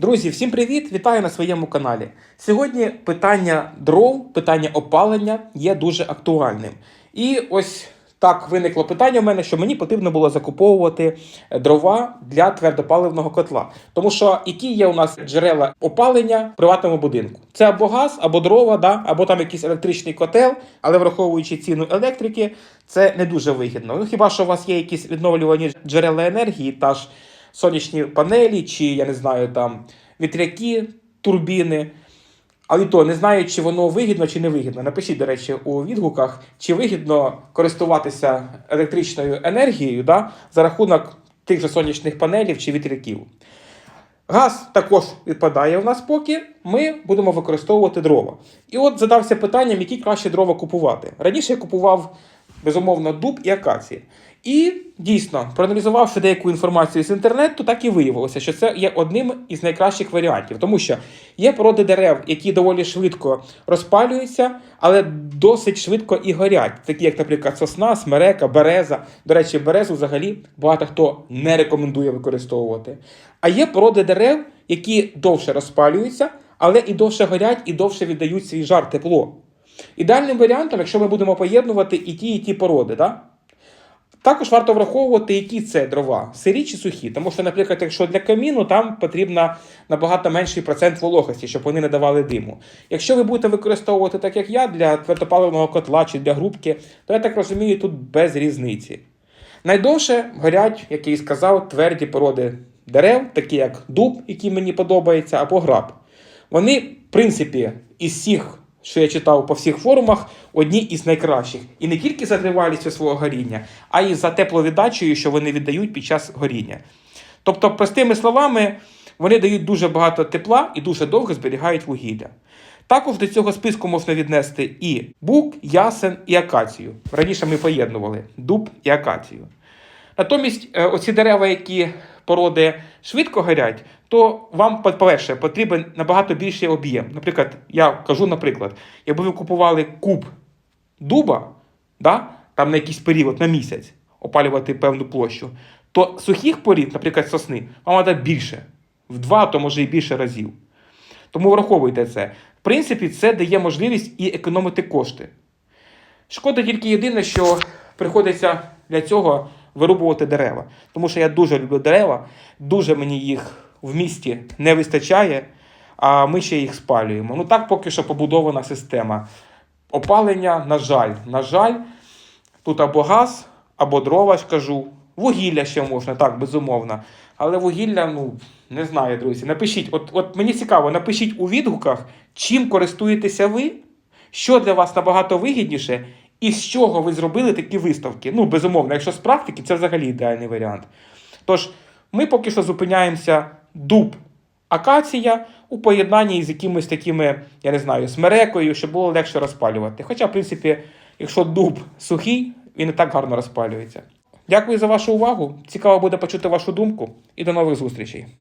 Друзі, всім привіт! Вітаю на своєму каналі. Сьогодні питання дров, питання опалення є дуже актуальним. І ось так виникло питання в мене, що мені потрібно було закуповувати дрова для твердопаливного котла. Тому що які є у нас джерела опалення в приватному будинку? Це або газ, або дрова, да? або там якийсь електричний котел, але враховуючи ціну електрики, це не дуже вигідно. Ну хіба що у вас є якісь відновлювані джерела енергії, та ж сонячні панелі, чи я не знаю, там вітряки, турбіни. Але то не знаю, чи воно вигідно чи не вигідно. Напишіть, до речі, у відгуках, чи вигідно користуватися електричною енергією да, за рахунок тих же сонячних панелів чи вітряків. Газ також відпадає у нас поки ми будемо використовувати дрова. І от задався питанням, які краще дрова купувати. Раніше я купував безумовно дуб і акації. І дійсно, проаналізувавши деяку інформацію з інтернету, так і виявилося, що це є одним із найкращих варіантів, тому що є породи дерев, які доволі швидко розпалюються, але досить швидко і горять, такі як, наприклад, сосна, смерека, береза. До речі, березу взагалі багато хто не рекомендує використовувати. А є породи дерев, які довше розпалюються, але і довше горять, і довше віддають свій жар тепло. Ідеальним варіантом, якщо ми будемо поєднувати і ті, і ті породи, да? також варто враховувати, які це дрова, сирі чи сухі. Тому що, наприклад, якщо для каміну, там потрібно набагато менший процент вологості, щоб вони не давали диму. Якщо ви будете використовувати так, як я, для твердопаливного котла чи для грубки, то я так розумію, тут без різниці. Найдовше горять, як я і сказав, тверді породи дерев, такі як дуб, який мені подобається, або граб. Вони, в принципі, із всіх, що я читав по всіх форумах, одні із найкращих. І не тільки за тривалістю свого горіння, а й за тепловіддачею, що вони віддають під час горіння. Тобто, простими словами, вони дають дуже багато тепла і дуже довго зберігають вугілля. Також до цього списку можна віднести і бук, ясен і акацію. Раніше ми поєднували дуб і акацію. Натомість, е, оці дерева, які породи швидко горять, то вам, по-перше, потрібен набагато більший об'єм. Наприклад, я кажу, наприклад, якби ви купували куб дуба, да, там на якийсь період, на місяць, опалювати певну площу, то сухих порід, наприклад, сосни, вам треба більше, в два, то може і більше разів. Тому враховуйте це. В принципі, це дає можливість і економити кошти. Шкода тільки єдине, що приходиться для цього вирубувати дерева. Тому що я дуже люблю дерева, дуже мені їх в місті не вистачає, а ми ще їх спалюємо. Ну так поки що побудована система. Опалення, на жаль, на жаль, тут або газ, або дрова, ж кажу. Вугілля ще можна, так, безумовно. Але вугілля, ну, не знаю, друзі. Напишіть, от, от мені цікаво, напишіть у відгуках, чим користуєтеся ви, що для вас набагато вигідніше, і з чого ви зробили такі виставки. Ну, безумовно, якщо з практики, це взагалі ідеальний варіант. Тож, ми поки що зупиняємося дуб акація у поєднанні з якимись такими, я не знаю, смерекою, щоб було легше розпалювати. Хоча, в принципі, якщо дуб сухий, він і так гарно розпалюється. Дякую за вашу увагу. Цікаво буде почути вашу думку і до нових зустрічей.